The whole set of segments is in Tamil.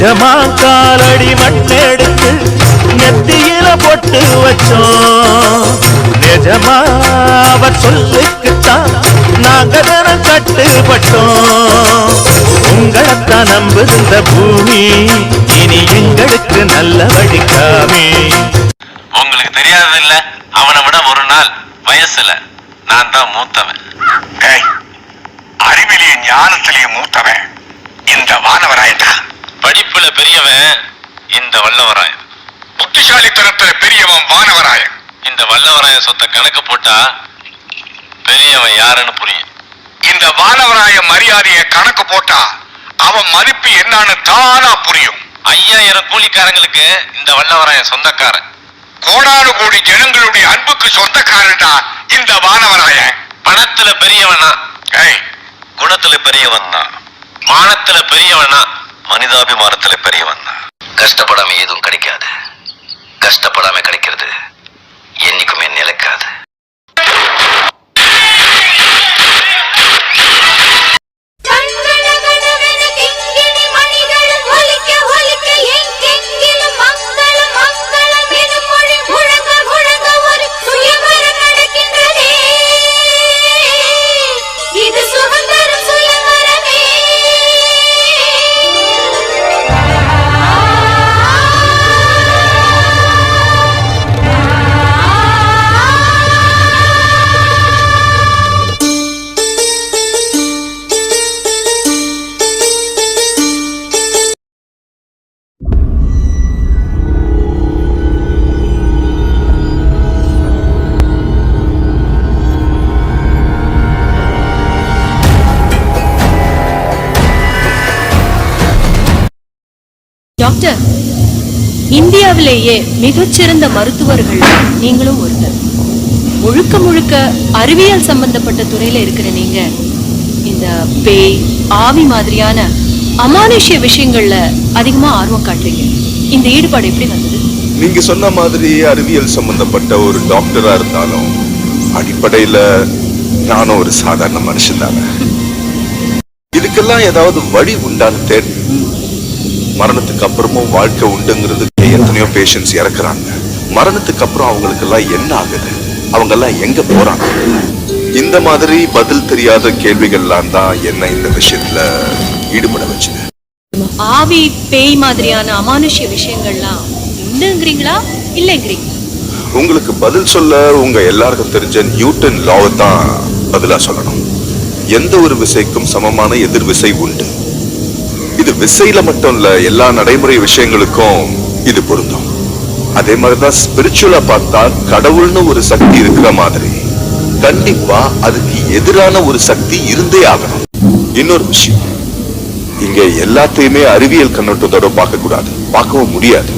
எஜமா காலடி மண்ணெடுத்து நெத்தியில பொட்டு வச்சோம். நிஜமா அவர் சொல்லுக்குத்தான் நாங்க தினம் கட்டுப்பட்டோம். உங்களைத்தான் இந்த பூமி இனி எங்களுக்கு நல்ல வழிக்காமே உங்களுக்கு தெரியாதது இல்ல அவனை விட ஒரு நாள் வயசுல நான் தான் மூத்தவன். அறிவிலேயே ஞானத்திலேயே மூத்தவன். இந்த வானவராயன்டா. பெரியவன் இந்த வல்லவராயன். புத்திசாலித்தனத்துல பெரியவன் வானவராயன். இந்த வல்லவராயன் சொத்த கணக்கு போட்டா பெரியவன் யாருன்னு புரியும். இந்த வானவராய மரியாதைய கணக்கு போட்டா அவன் மதிப்பு என்னன்னு தானா புரியும். ஐயாயிரம் கூலிக்காரங்களுக்கு இந்த வல்லவராயன் சொந்தக்காரன். கோடானு கோடி ஜனங்களுடைய அன்புக்கு சொந்தக்காரன்டா இந்த வானவராயன். பணத்துல பெரியவனா? குணத்துல பெரியவன்? தான் மானத்துல பெரியவனா? மனிதாபிமானத்துல பெரியவன். கஷ்டப்படாம எதுவும் கிடைக்காது. கஷ்டப்படாம கிடைக்கிறது. என்னைக்குமே நிலைக்காது. டாக்டர் இந்தியாவிலேயே மிகச்சிறந்த மருத்துவர்கள் நீங்களும் ஒருத்தர். முழுக்க முழுக்க அறிவியல் சம்பந்தப்பட்ட துறையில இருக்கிற நீங்க. இந்த பேய் ஆவி மாதிரியான அமானுஷ்ய விஷயங்கள்ல அதிகமா ஆர்வம் காட்டுறீங்க. இந்த ஈடுபாடு எப்படி வந்தது? நீங்க சொன்ன மாதிரி அறிவியல் சம்பந்தப்பட்ட ஒரு டாக்டரா இருந்தாலும் அடிப்படையில நானும் ஒரு சாதாரண மனுஷன் தானே. இதுக்கெல்லாம் ஏதாவது வழி உண்டான்னு தேடி. மரணத்துக்கு அப்புறமும் வாழ்க்கை உண்டுங்கிறதுக்கு எத்தனையோ பேஷண்ட்ஸ் இறக்குறாங்க. மரணத்துக்கு அப்புறம் அவங்களுக்கு எல்லாம் என்ன ஆகுது? அவங்க எல்லாம் எங்க போறாங்க? இந்த மாதிரி பதில் தெரியாத கேள்விகள்லாம் தான் என்ன இந்த விஷயத்துல ஈடுபட வச்சுது. ஆவி பேய் மாதிரியான அமானுஷ்ய விஷயங்கள்லாம் உண்டுங்கிறீங்களா? இல்லைங்கிறீங்களா உங்களுக்கு பதில் சொல்ல உங்க எல்லாருக்கும் தெரிஞ்ச நியூட்டன் லாவை தான் பதிலா சொல்லணும். எந்த ஒரு விசைக்கும் சமமான எதிர் விசை உண்டு. இது விசையில மட்டும் இல்ல எல்லா நடைமுறை விஷயங்களுக்கும் இது பொருந்தும். அதே மாதிரிதான் ஸ்பிரிச்சுவலா பார்த்தா கடவுள்னு ஒரு சக்தி இருக்கிற மாதிரி. கண்டிப்பா அதுக்கு எதிரான ஒரு சக்தி இருந்தே ஆகணும். இன்னொரு விஷயம். இங்க எல்லாத்தையுமே அறிவியல் கண்ணோட்டத்தோட பார்க்க கூடாது. பார்க்கவும் முடியாது.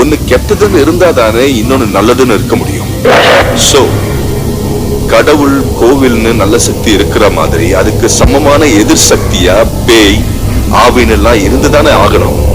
ஒண்ணு கெட்டதுன்னு இருந்தா தானே இன்னொன்னு நல்லதுன்னு இருக்க முடியும். சோ கடவுள் கோவில்னு நல்ல சக்தி இருக்கிற மாதிரி அதுக்கு சமமான எதிர் சக்தியா பேய் ஆவின்னு எல்லாம் இருந்துதானே ஆகணும்.